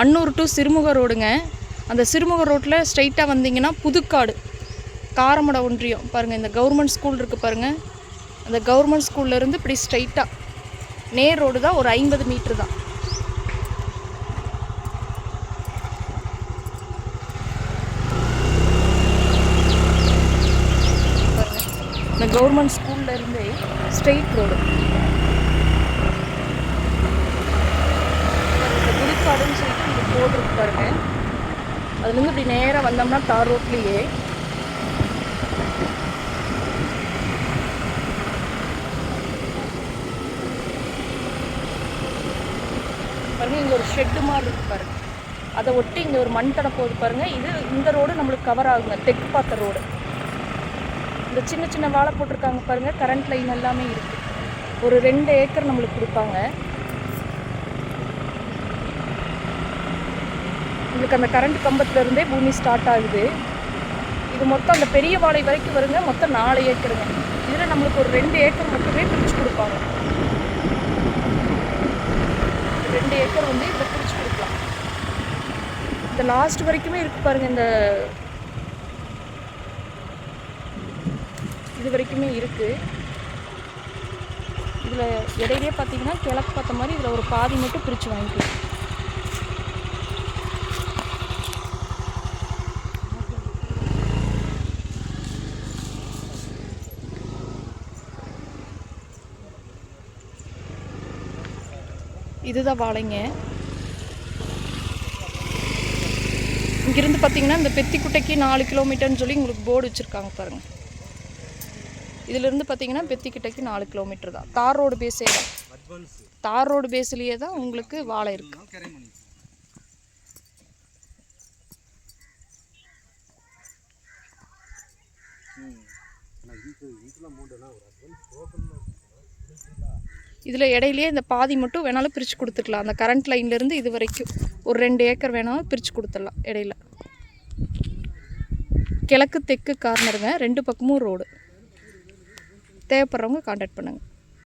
Annur to சிறுமுக ரோடுங்க. அந்த சிறுமுக ரோட்டில் ஸ்ட்ரைட்டாக வந்தீங்கன்னா புதுக்காடு. காரமட ஒன்றியம். பாருங்கள் இந்த கவர்மெண்ட் ஸ்கூல் இருக்குது பாருங்கள் அந்த கவர்மெண்ட் ஸ்கூல்லேருந்து இப்படி ஸ்ட்ரைட்டாக நேர் ரோடு தான் ஒரு ஐம்பது மீட்ரு தான். இந்த கவர்மெண்ட் ஸ்கூல்லேருந்தே ஸ்ட்ரெயிட் ரோடு இந்த புதுக்காடுன்னு சொல்லிட்டு இந்த போர்டு இருக்கு பாருங்க அதுலேருந்து இப்படி நேராக வந்தோம்னா தார் ரோட்லேயே. பாருங்க இங்கே ஒரு ஷெட்டு மாதிரி இருக்கு பாருங்க. அதை ஒட்டி இங்கே ஒரு மண் தடை போகுது பாருங்க. இது இந்த ரோடு நம்மளுக்கு கவர் ஆகுங்க தெற்கு பார்த்த ரோடு. இந்த சின்ன சின்ன வாழை போட்டிருக்காங்க பாருங்க கரண்ட் லைன் எல்லாமே இருக்கு. ஒரு ரெண்டு ஏக்கர் நம்மளுக்கு கொடுப்பாங்க. உங்களுக்கு அந்த கரண்ட் கம்பத்துலேருந்தே பூமி ஸ்டார்ட் ஆகுது. இது மொத்தம் அந்த பெரிய வாழை வரைக்கும் வருங்க. மொத்தம் நாலு ஏக்கருங்க. இதில் நம்மளுக்கு ஒரு ரெண்டு ஏக்கர் மட்டுமே பிரித்து கொடுப்பாங்க. ரெண்டு ஏக்கர் வந்து இதில் பிரித்து கொடுக்கலாம். இந்த லாஸ்ட் வரைக்குமே இருக்கு பாருங்க இந்த இது வரைக்குமே இருக்கு. இதில் இடையிலே பார்த்தீங்கன்னா கிழக்கு பார்த்த மாதிரி இதில் ஒரு பாதி மட்டும் பிரித்து வாங்கிக்கலாம். இதுதான் வாழைங்க. இங்கிருந்து பார்த்தீங்கன்னா இந்த பெத்திக்குட்டைக்கு நாலு கிலோமீட்டர்னு சொல்லி உங்களுக்கு போர்டு வச்சுருக்காங்க பாருங்கள் இதிலிருந்து பார்த்தீங்கன்னா பெத்திக்கிட்டைக்கு நாலு கிலோமீட்டர் தான். தார் ரோடு பேஸே தான். தார் ரோடு பேஸ்லேயே தான் உங்களுக்கு வாழை இருக்குது இதில் இடையிலேயே இந்த பாதி மட்டும் வேணாலும் பிரித்து கொடுத்துக்கலாம். அந்த கரண்ட் லைன்லேருந்து இது வரைக்கும் ஒரு ரெண்டு ஏக்கர் வேணாலும் பிரித்து கொடுத்துடலாம் இடையில. கிழக்கு தெற்கு கார்னருங்க ரெண்டு பக்கமும் ரோடு தேவைப்படுறவங்க காண்டாக்ட் பண்ணுங்கள்